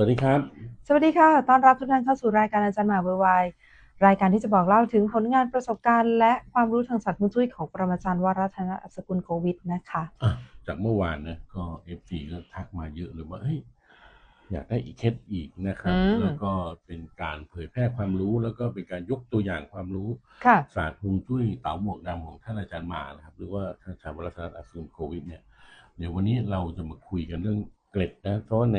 วัสดีครับ สวัสดีค่ะ ต้อนรับทุกท่านเข้าสู่รายการอาจารย์หมาเวอร์ไวายรายการที่จะบอกเล่าถึงผลงานประสบการณ์ และความรู้ทางสัตว์มุจุ้ยของปรมาจารย์วรัฒนอัศกุลโควิดนะคะอะจากเมื่อวานนะก็เอฟซีก็ทักมาเยอะเลยว่าเฮ้ยอยากได้อีกเคสอีกนะครับอืมแล้วก็เป็นการเผยแพร่ความรู้ แล้วก็เป็นการยกตัวอย่างความรู้ค่ะศาสตร์ฮวงจุ้ยเต๋าหมวกดำของท่านอาจารย์มานะครับ หรือว่าท่านอาจารย์วรัตนอัศวินโควิดเนี่ยเดี๋ยววันนี้เราจะมาคุยกันเรื่องเกล็ดนะเพราะว่าใน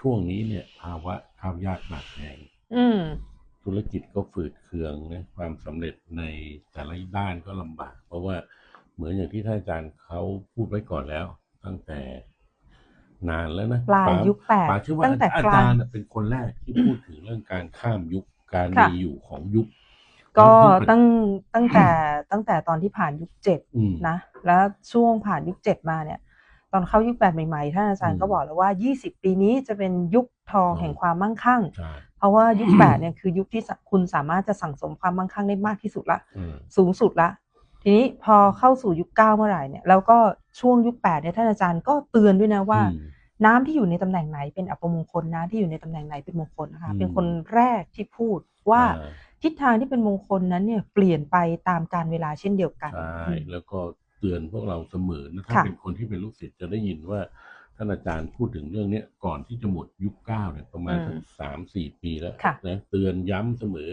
ช่วงนี้เนี่ย ภาวะข้าวยากหมากแพงอืมธุรกิจก็ฝืดเคืองนะความสำเร็จในแต่ละด้านก็ลำบาก เพราะว่าเหมือนอย่างที่ท่านอาจารย์เขาพูดไว้ก่อนแล้ว ตั้งแต่นานแล้วนะปลายยุคแปดป๋าเชื่อว่าตั้งแต่อากลางจารย์น่ะเป็นคนแรกที่พูดถึงเรื่องการข้ามยุคการค่ะมีอยู่ของยุค ก็ยุคมันตั้งตั้งแต่ตั้งแต่ตอนที่ผ่านยุคเจ็ดอืมนะ แล้วช่วงผ่านยุคเจ็ดมาเนี่ย ตอนเข้ายุคแปดใหม่ๆ ท่านอาจารอืย์มก็บอกแล้วว่า 20 ปีนี้จะเป็นยุคทองอืมแห่งความมั่งคั่งใช่เพราะว่ายุคแปดเนี่ยคือยุคที่สะคุณสามารถจะสั่งสมความมั่งคั่งได้มากที่สุดละอืมสูงสุดละ ทีนี้พอเข้าสู่ยุคเก้าเมื่อไหร่เนี่ยแล้วก็ช่วงยุคแปดเนี่ยท่านอาจารย์ก็เตือนด้วยนะว่าอืมน้ำที่อยู่ในตำแหน่งไหนเป็นอัปมงคลน้ำที่อยู่ในตำแหน่งไหนเป็นมงคลนะคะอืมเป็นคนแรกที่พูดว่าอ่าทิศทางที่เป็นมงคลนั้นเนี่ยเปลี่ยนไปตามการเวลาเช่นเดียวกันใช่อืมแล้วก็ เตือนพวกเราเสมอนะถ้าค่ะเป็นคนที่เป็นลูกศิษย์จะได้ยินว่าท่านอาจารย์พูดถึงเรื่องเนี้ยก่อนที่จะหมดยุคเก้าเนี่ยประมาณสักสามสี่ปีแล้วค่ะนะเตือนย้ำเสมอ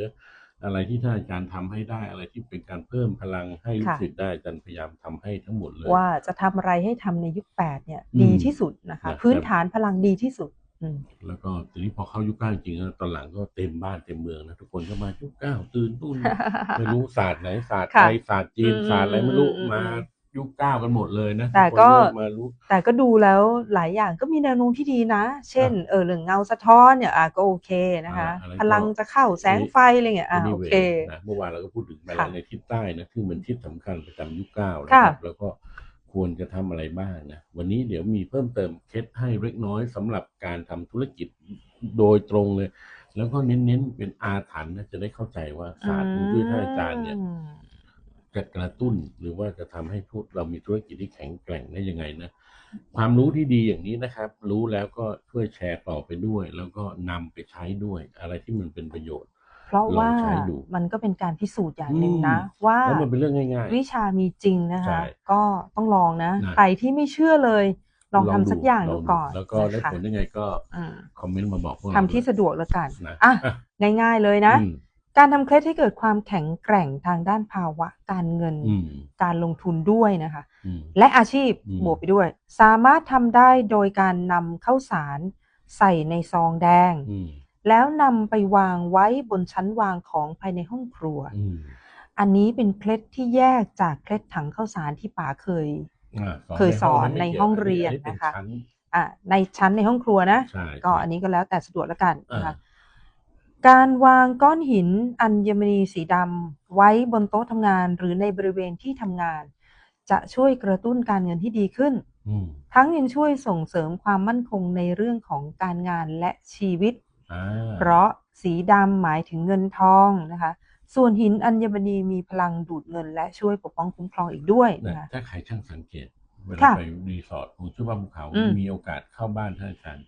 อะไรที่ท่านอาจารย์ทำให้ได้อะไรที่เป็นการเพิ่มพลังให้ลูกศิษย์ได้อาจารย์พยายามทำให้ทั้งหมดเลย ว่าจะทำอะไรให้ทำในยุคแปดเนี่ยอืมดีที่สุดนะคะนะพื้นฐานพลังดีที่สุดอืม แล้วก็ทีนี้พอเข้ายุคเก้าจริงๆแล้วตอนหลังก็เต็มบ้านเต็มเมืองนะทุกคนก็มายุคเก้าตื่นตุ้นไม่รู้ศาสตร์ไหนศาสตร์ค่ะไทยศาสตร์จีนอืมศาสตร์อะไรไม่รู้อืมมายุคเก้ากันหมดเลยนะแต่ทุคนก็เริ่มมารู้แต่ก็ดูแล้วหลายอย่างก็มีแนวโน้มที่ดีนะ เช่น เออเรื่องเงาสะท้อนเนี่ยอะก็โอเคนะคะอ่าอะไรก็พลังจะเข้าแสงไฟอะไรเงี้ยอะโอ Anyway เคนะเมื่อวานเราก็พูดถึงไปค่ะแล้วในทิศใต้นะซึ่งเป็นทิศสำคัญประจำยุคเก้านะค่ะครับแล้วก็ ควรจะทำอะไรบ้างนะ วันนี้เดี๋ยวมีเพิ่มเติมเคล็ดให้เล็กน้อยสำหรับการทำธุรกิจโดยตรงเลย แล้วก็เน้นๆเป็นอาถรรพ์นะจะได้เข้าใจว่าศาสตร์ของด้วยท่านอาจารย์เนี่ยจะกระตุ้นหรือว่าจะทำให้ทุเรามีธุรกิจที่แข็งแกร่งได้ยังไงนะ ความรู้ที่ดีอย่างนี้นะครับ รู้แล้วก็ช่วยแชร์ต่อไปด้วย แล้วก็นำไปใช้ด้วยอะไรที่มันเป็นประโยชน์ เพราะว่าลองใช้ดูมันก็เป็นการพิสูจน์อย่างหนึ่งอืมนะ ว่าแล้วมันเป็นเรื่องง่ายวิชามีจริงนะคะใช่ก็ต้องลองนะนะ ใครที่ไม่เชื่อเลย ลองทำสักอย่างลดูก่อน แล้วก็ได้นะคะผลยังไงก็อืมคอมเมนต์มาบอกพวกเราทำที่ด้วยสะดวกแล้วกันนะอะอะง่ายๆเลยนะอืมการทำเคล็ดให้เกิดความแข็งแกร่งทางด้านภาวะการเงินอืมการลงทุนด้วยนะคะอืมและอาชีพอืมบวกไปด้วย สามารถทำได้โดยการนำข้าวสารใส่ในซองแดงอืม แล้วนำไปวางไว้บนชั้นวางของภายในห้องครัวอืมอันนี้เป็นเคล็ดที่แยกจากเคล็ดถังข้าวสารที่ป๋าเคยอ่าเคยสอนในห้องเรียนอัเป็นะคะชั้อะในชั้นในห้องครัวนะใช่ก็ใช่อันนี้ก็แล้วแต่สะดวกแล้วกันนะคะอ่าการวางก้อนหินอัญมณีสีดำไว้บนโต๊ะทำงานหรือในบริเวณที่ทำงาน จะช่วยกระตุ้นการเงินที่ดีขึ้นอืมทั้งยังช่วยส่งเสริมความมั่นคงในเรื่องของการงานและชีวิตอ่า เพราะสีดำหมายถึงเงินทองนะคะ ส่วนหินอัญมณีมีพลังดูดเงิน และช่วยปกป้องคุ้มครองอีกด้วยนะนะคะถ้าใครช่างสังเกตเวลาค่ะไปรีสอร์ทของชื่อว่าภูเขาอืมมีโอกาสเข้าบ้านท่านอาจารย์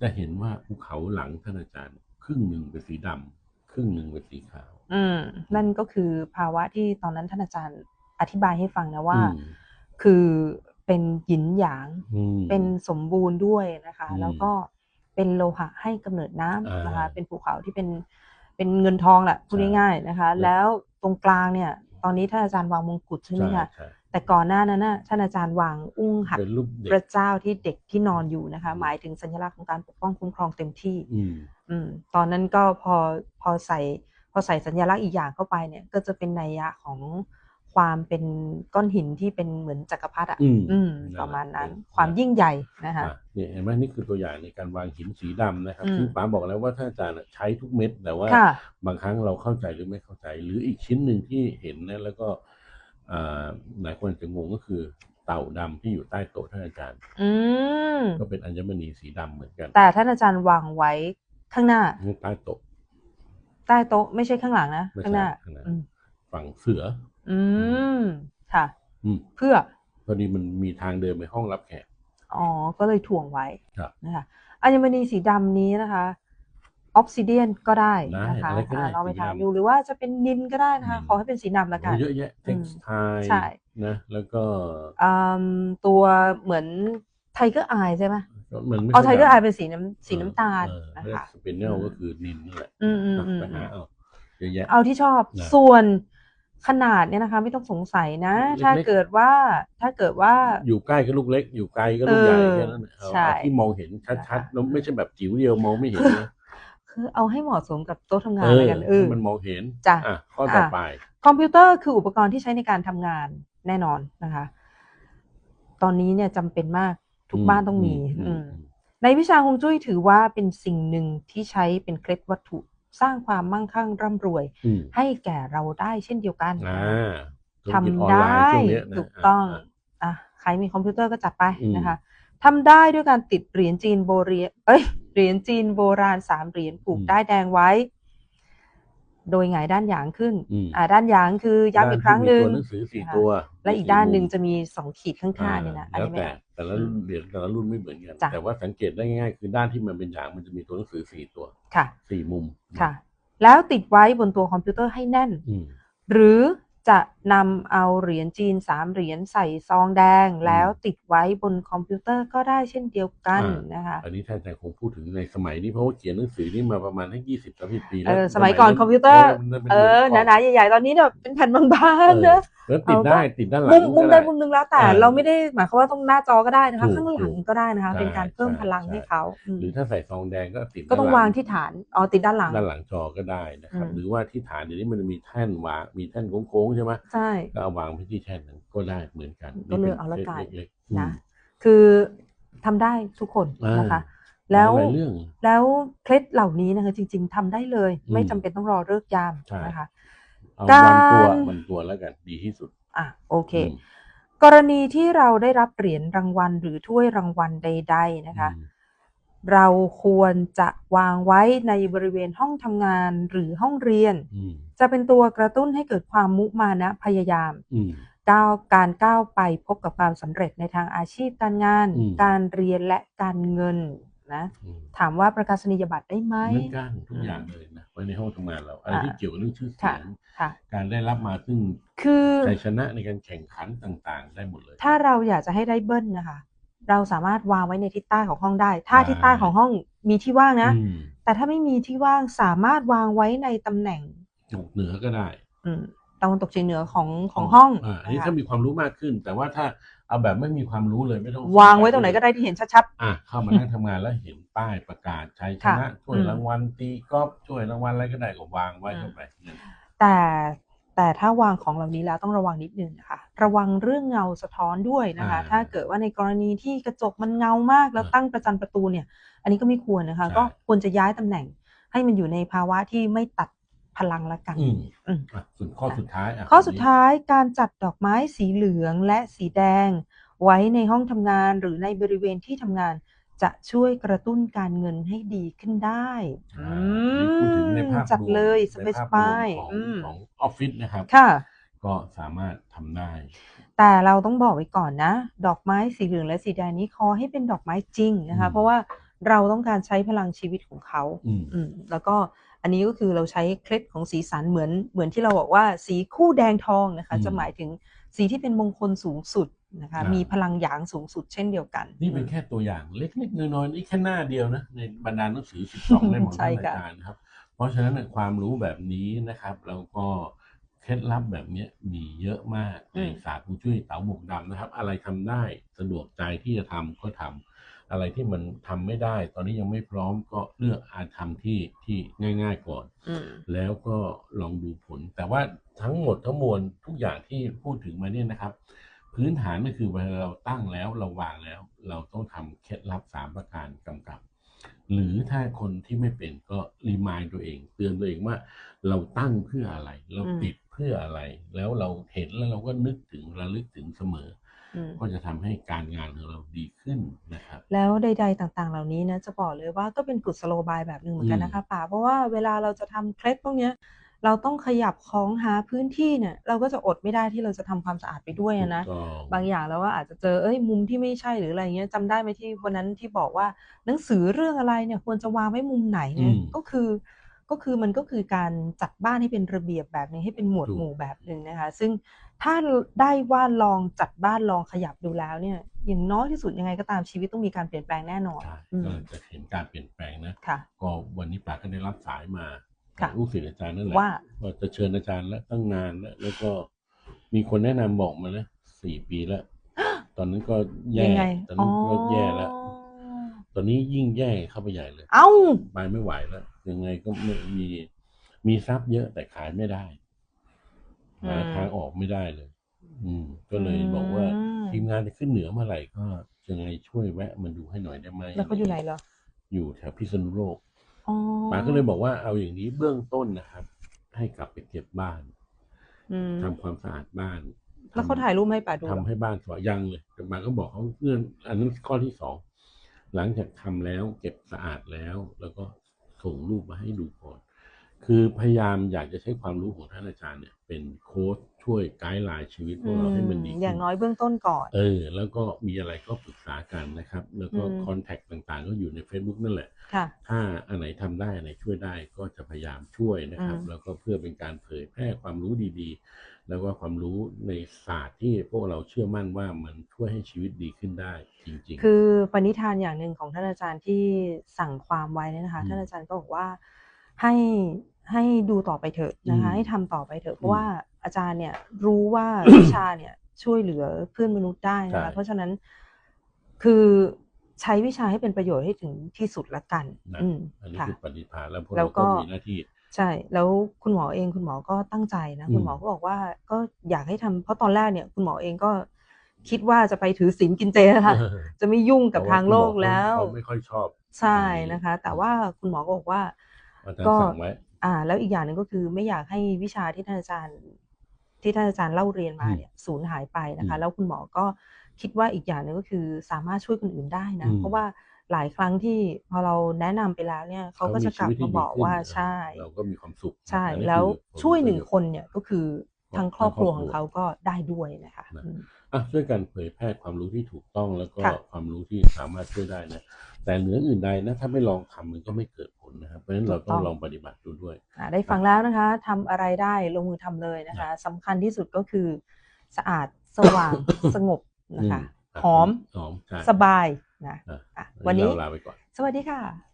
จะเห็นว่าภูเขาหลังท่านอาจารย์ ครึ่งหนึ่งเป็นสีดำครึ่งหนึ่งเป็นสีขาว อืม นั่นก็คือภาวะที่ตอนนั้นท่านอาจารย์อธิบายให้ฟังนะว่าอืมคือเป็นหยินหยางอืมเป็นสมบูรณ์ด้วยนะคะอืมแล้วก็ เป็นโลหะให้กำเนิดน้ำอ่านนะคะ เป็นภูเขาที่เป็นเป็นเงินทองแหละพูดใช่ง่ายๆนะคะแล้วแล้วตรงกลางเนี่ย ตอนนี้ท่านอาจารย์วางมงกุฎใช่ไหมใช่คะใช่แต่ก่อนหน้านั้นน่ะท่านอาจารย์วางอุ้งหัดเป็นรูปเด็พระกเจ้าที่เด็กที่นอนอยู่นะคะ หมายถึงสัญลักษณ์ของการปกป้องคุ้มครองเต็มที่ อืมอืมตอนนั้นก็พอพอใส่พอใส่สัญลักษณ์อีกอย่างเข้าไปเนี่ย ก็จะเป็นนัยยะของ ความเป็นก้อนหินที่เป็นเหมือนจักรพรรดิอะ อืมอืมนั่นแหละประมาณนั้นเป็นความยิ่งใหญ่นะคะอะเนี่ยเห็นไหมนี่คือตัวอย่างในการวางหินสีดำนะครับอืม ซึ่งป๋าบอกแล้วว่าท่านอาจารย์อะใช้ทุกเม็ดแต่ว่า ค่ะ บางครั้งเราเข้าใจหรือไม่เข้าใจ หรืออีกชิ้นหนึ่งที่เห็นนะแล้วก็อ่าหลายคนจะงงก็คือเต่าดำที่อยู่ใต้โต๊ะท่านอาจารย์ อืม ก็เป็นอัญมณีสีดำเหมือนกันแต่ท่านอาจารย์วางไว้ข้างหน้า ใต้โต๊ะใต้โต๊ะไม่ใช่ข้างหลังนะ ไม่ข้างหใช่น้าข้างหน้าอืมฝั่งเสือ อืม ค่ะ อืมเพื่อพอดีมันมีทางเดินไปห้องรับแขก อ๋อ ก็เลยถ่วงไว้ครับนะคะอัญมณีสีดำนี้นะคะออ s ซิเดียนก็ได้ได้นะคะอะไรก็ได้อ่าลองไปสีทำดำดูหรือว่าจะเป็นนินก็ได้นะคะอืมขอให้เป็นสีดำแล้วกันโอ้เยอะแยะอืม textile ใช่นะ แล้วก็อืมตัวเหมือนไทเกอร์อายใช่ไหมมันไม่เอาไทใช่เกอร์ดำอายเป็นสีน้ำสีน้ำตาลเออนะเรียกคะสเปนเนลก็คือนินนั่นแหละอืมอืมนะอืมไปหาเอาเยอะแยะเอาที่ชอบนะส่วน ขนาดเนี่ยนะคะ ไม่ต้องสงสัยนะเล็กๆถ้าเกิดว่าถ้าเกิดว่าอยู่ใกล้ก็ลูกเล็ก อยู่ไกลก็ลูกใหญ่เออแค่นั้นเอาใช่เอาที่มองเห็นชัดๆแล้วไม่ใช่แบบจิ๋วเดียวมองไม่เห็นนะคือเอาให้เหมาะสมกับโต๊ะทำงาเอนอแล้วกันเออให้มันมองเห็นจ้ะอะข้อต่อไป คอมพิวเตอร์คืออุปกรณ์ที่ใช้ในการทำงานแน่นอนนะคะ ตอนนี้เนี่ยจำเป็นมากทุกบ้านต้องมีอืมในวิชาฮวงจุ้ยถือว่าเป็นสิ่งหนึ่งที่ใช้เป็นเคล็ดวัตถุ สร้างความมั่งคั่งร่ำรวยอืมให้แก่เราได้เช่นเดียวกันอ่าทำได้ธุรกิจออนไลน์ช่วงเนี้ยนะถูกต้องะอะใครมีคอมพิวเตอร์ก็จัดไปอืมนะคะทำได้ด้วยการติดเหรียญจีนโบเรียเอ้ยเหรียญจีนโบราณสามเหรียญผูกได้ายแดงไว้ โดยหงายด้านหยางขึ้นอืมอ่า ด้านหยางคือย้ำอีกครั้งหนึ่งด้าที่มีตัวหนังสือสี่นะคะตัวและอีกด้านหนึ่งจะมีสองขีดข้างๆเนี่ยนะอันแล้วนี้ไม่ แต่เอาแต่ละเหรียญแต่ละรุ่นไม่เหมือนกัน จ้ะแต่ว่าสังเกตได้ง่ายๆคือด้านที่มันเป็นอย่างมันจะมีตัวหนังสือสี่ตัวค่ะ สี่มุมค่ะ แล้วติดไว้บนตัวคอมพิวเตอร์ให้แน่น อืมหรือ จะนำเอาเหรียญจีนสามเหรียญใส่ซองแดงแล้วติดไว้บนคอมพิวเตอร์ก็ได้เช่นเดียวกันอ่านนะคะ อันนี้ท่านอาจารย์คงพูดถึงในสมัยนี้เพราะว่าเขียนหนังสือนี่มาประมาณทั้งยี่สิบสามสิบปีแล้เอวอสมัยก่อนคอมพิวเตอร์มันป็นเออหนาๆใหญ่ๆตอนนี้เนี่ยเป็นแผ่นบางๆเนอะแล้วติดได้ติดด้านหลังมุมมุมก็ใดได้มุมหนึ่งแล้วแต่เออเราไม่ได้หมายความว่าต้องหน้าจอก็ได้นะคะถูกข้างหลังถูกก็ได้นะคะใช่เป็นการเพิ่มใช่พลังใช่ให้เขาอืมหรือถ้าใส่ซองแดงก็ติดก็ต้องด้นหลัวางที่ฐานอ๋อติดด้านหลังด้านหลังจอก็ได้นะครับอืมหรือว่าที่ฐานเดี๋ยวนี้มันจะมีแท่นวางมีแท่นโค้งๆใช่ไหมใช่ก็เอาวางไปที่แท่นนั้นก็ได้เหมือนกันก็เลือกเอาละกันเล็กๆนะอืมคือทำได้ทุกคนอ่านนะคะ แล้วหลายเรื่องแล้วเคล็ดเหล่านี้นะคะจริง ๆทำได้เลยอืมไม่จำเป็นต้องรอเลิกยามใช่นะคะเอาการวันตัววันตัวแล้วกันดีที่สุดอะโอเคอืมกรณีที่เราได้รับเหรียญรางวัลหรือถ้วยรางวัลใด ๆนะคะอืม เราควรจะวางไว้ในบริเวณห้องทำงานหรือห้องเรียนอืมจะเป็นตัวกระตุ้นให้เกิดความมุมานะพยายามอืมก้าวการก้าวไปพบกับความสำเร็จในทางอาชีพการงานอืมการเรียนและการเงินนะอืมถามว่าประกาศนียบัตรได้ไหมเหมือนกันทุกอย่างเลยนะไว้ในห้องทำงานเราอะไรที่อ่าเกี่ยวกับเรื่องชื่อเสีค่ะยงค่ะการได้รับมาซึ่งคือชัยชนะในการแข่งขันต่างๆ ได้หมดเลย ถ้าเราอยากจะให้ได้เบิ้ลนะคะ เราสามารถวางไว้ในทิศใต้ของห้องได้ ถ้าใช่ทิศใต้ของห้องมีที่ว่างนะอืมแต่ถ้าไม่มีที่ว่างสามารถวางไว้ในตำแหน่งเหนือก็ได้อืมตะวันตกเฉียงเหนือของของห้องอ่าอันนี้นะคะถ้ามีความรู้มากขึ้น แต่ว่าถ้าเอาแบบไม่มีความรู้เลยไม่ต้อง วางไว้ตรงไหนก็ได้ที่เห็นชัดอะเข้ามานั่งทำงานแล้วเห็นป้ายประกาศชัยชนะค่ะช่วยอืมรางวัลตีกอล์ฟช่วยรางวัลอะไรก็ได้ก็วางไว้เข้าไปๆแต่ แต่ถ้าวางของเหล่านี้แล้วต้องระวังนิดนึงนะคะระวังเรื่องเงาสะท้อนด้วยนะคะ อ่า ถ้าเกิดว่าในกรณีที่กระจกมันเงามาก แล้วอ่าตั้งประจันประตูเนี่ย อันนี้ก็ไม่ควรนะคะ ใช่ ก็ควรจะย้ายตำแหน่ง ให้มันอยู่ในภาวะที่ไม่ตัดพลังละกัน อืมอืม อะส่วนข้อสุดท้ายะข้อสุดท้ายการจัดดอกไม้สีเหลืองและสีแดง ไว้ในห้องทำงานหรือในบริเวณที่ทำงาน จะช่วยกระตุ้นการเงินให้ดีขึ้นได้อ่านี่พูดถึงในภาพจัดรวมเลยสในบายภาพรวมของๆอืมของออฟฟิศนะครับค่ะก็สามารถทำได้ แต่เราต้องบอกไว้ก่อนนะ ดอกไม้สีเหลืองและสีแดงนี้ขอให้เป็นดอกไม้จริงนะคะอืมเพราะว่าเราต้องการใช้พลังชีวิตของเขาอืมอืมแล้วก็อันนี้ก็คือเราใช้เคล็ดของสีสันเหมือนเหมือนที่เราบอกว่าสีคู่แดงทองนะคะอืมจะหมายถึงสีที่เป็นมงคลสูงสุด นะคะอ่ามีมีพลังหยางสูงสุดเช่นเดียวกัน นี่เป็นแค่ตัวอย่างเล็กๆน้อยๆนี่แค่หน้าเดียวนะในบรรดาหนังสือ 12 เล่มของใช่ท่านอาค่ะจารย์นะครับ เพราะฉะนั้นเนยความรู้แบบนี้นะครับแล้วก็เคล็ดลับแบบเนี้ยมีเยอะมากในศาสตร์ผู้ช่วยเต๋าหมวกดำนะครับ อะไรทำได้สะดวกใจที่จะทำก็ทำอะไรที่มันทำไม่ได้ ตอนนี้ยังไม่พร้อมก็เลือกอาทำที่ที่ง่าย ๆก่อนอืมแล้วก็ลองดูผล แต่ว่าทั้งหมดทั้งมวลทุกอย่างที่พูดถึงมาเนี่ยนะครับ พื้นฐานก็คือเวลาเราตั้งแล้วเราวางแล้ว เราต้องทำเคล็ดลับสามประการกำกับ หรือถ้าคนที่ไม่เป็นก็รีมายตัวเอง เตือนตัวเองว่า เราตั้งเพื่ออะไร เราอืมติดเพื่ออะไร แล้วเราเห็นแล้วเราก็นึกถึงระลึกถึงเสมออืมก็จะทำให้การงานของเราดีขึ้นนะครับ แล้วใด ๆ ต่างๆ เหล่านี้นะจะบอกเลยว่าก็เป็นกุศโลบายแบบหนึ่งเหมือนกันนะคะป่าเพราะว่าเวลาเราจะทำเคล็ดพวกเนี้ย เราต้องขยับของหาพื้นที่เนี่ย เราก็จะอดไม่ได้ที่เราจะทำความสะอาดไปด้วยอะนะถูกต้องบางอย่างแล้วว่าอาจจะเจอเอ้ยมุมที่ไม่ใช่หรืออะไรเงี้ยจำได้ไหมที่วันนั้นที่บอกว่าหนังสือเรื่องอะไรเนี่ยควรจะวางไว้มุมไหนเนี่ยอืมก็คือก็คือมันก็คือการจัดบ้านให้เป็นระเบียบแบบหนึงให้เป็นหมวดถูกหมู่แบบหนึ่งนะคะ ซึ่งถ้าได้ว่าลองจัดบ้านลองขยับดูแล้วเนี่ย อย่างน้อยที่สุดยังไงก็ตามชีวิตต้องมีการเปลี่ยนแปลงแน่นอนใช่อืมก็จะเห็นการเปลี่ยนแปลงนะค่ะก็วันนี้ป๋าก็ได้รับสายมาค่ะจาก ลูกศิษย์อาจารย์นั่นแหละว่าว่าจะเชิญอาจารย์แล้วตั้งนานแล้วแล้วก็มีคนแนะนำบอกมาแล้วสี่ปีแล้ว ตอนนั้นก็แย่ยังไงตอนนั้นก็แย่แล้วอ๋อตอนนี้ยิ่งแย่เข้าไปใหญ่เลย เอ้าไปไม่ไหวแล้วยังไงก็ไม่มีมีทรัพย์เยอะแต่ขายไม่ได้หาอืมทางออกไม่ได้เลย อืม ก็เลยบอกว่าอืมทีมงานจะขึ้นเหนือเมื่อไหร่ก็ยังไงช่วยแวะมาดูให้หน่อยได้ไหมแล้วเขาอยู่ไหนเหรออยู่แถวพิษณุโลกอ๋อ ป๋าก็เลยบอกว่าเอาอย่างนี้เบื้องต้นนะครับ ให้กลับไปเก็บบ้านอืมทำความสะอาดบ้าน แล้วเขาถ่ายรูปให้ป่าดูเหรทำอให้บ้านสวยยังเลยแต่ป๋าก็บอกเขาเงื่อนอันนั้นข้อที่สองหลังจากทำแล้วเก็บสะอาดแล้ว แล้วก็ส่งรูปมาให้ดูก่อน คือพยายามอยากจะใช้ความรู้ของท่านอาจารย์เนี่ย เป็นโค้ช ช่วยไกด์ไลน์ชีวิตพวกเราให้มันดีอืมขึ้นอย่างน้อยเบื้องต้นก่อน เออ แล้วก็มีอะไรก็ปรึกษากันนะครับ แล้วก็อืมคอนแทคต่างๆ ก็อยู่ใน Facebook นั่นแหละค่ะถ้าอันไหนทำได้อันไหนช่วยได้ก็จะพยายามช่วยนะครับอืมแล้วก็เพื่อเป็นการเผยแพร่ความรู้ดีๆ แล้วก็ความรู้ในศาสตร์ที่พวกเราเชื่อมั่นว่ามันช่วยให้ชีวิตดีขึ้นได้จริง ๆ คือปณิธานอย่างหนึ่งของท่านอาจารย์ที่สั่งความไว้เนี่ยนะคะอืมท่านอาจารย์ก็บอกว่าให้ ให้ดูต่อไปเถอะนะคะอืมให้ทำต่อไปเถอะเพราะอืมว่าอาจารย์เนี่ยรู้ว่าวิชาเนี่ยช่วยเหลือเพื่อนมนุษย์ได้นะใช่คะเพราะฉะนั้นคือใช้วิชาให้เป็นประโยชน์ให้ถึงที่สุดละกันนะอืมอันนี้ค่ะคือปฏิภาณแล้วพวกแล้เราวก็ก็มีหน้าที่ ใช่ แล้วคุณหมอเองคุณหมอก็ตั้งใจนะอืมคุณหมอก็บอกว่าก็อยากให้ทำเพราะตอนแรกเนี่ย คุณหมอเองก็คิดว่าจะไปถือศีลกินเจนะคะจะไม่ยุ่งกับทางโลกแล้วเขาไม่ค่อยชอบ ใช่นะคะ แต่ว่าคุณหมอก็บอกว่าอาจารก็ย์สั่งไว้ อ่า แล้วอีกอย่างหนึ่งก็คือไม่อยากให้วิชาที่ท่านอาจารย์ ที่ท่านอาจารย์เล่าเรียนมาอืมเนี่ยสูญหายไปนะคะอืมแล้วคุณหมอก็คิดว่าอีกอย่างหนึ่งก็คือสามารถช่วยคนอื่นได้นะอืมเพราะว่าหลายครั้งที่พอเราแนะนำไปแล้วเนี่ยเขาก็จะกลับชีวิตที่มาบอกดีขึ้นว่าเออใช่ เราก็มีความสุขใช่อันนี้แล้วคือผลช่วยประหนึ่งโชคนเนี่ยก็คือ ทั้งครอบครัวของเขาก็ได้ด้วยนะคะนะอืมอะช่วยกันเผยแพร่ความรู้ที่ถูกต้องแล้วก็ค่ะความรู้ที่สามารถช่วยได้นะ แต่เหนืออื่นใดนะถ้าไม่ลองทำมันก็ไม่เกิดผลนะครับเพราะฉะนั้นเราต้องลองปฏิบัติดูด้วยอ่าได้ฟังแล้วนะคะทำอะไรได้ลงมือทำเลยนะคะสำคัญที่สุดก็คือ สะอาดสว่างสงบนะคะอืมหอมหอมใช่สบายนะอะอะวันนี้เราลาไปก่อนสวัสดีค่ะ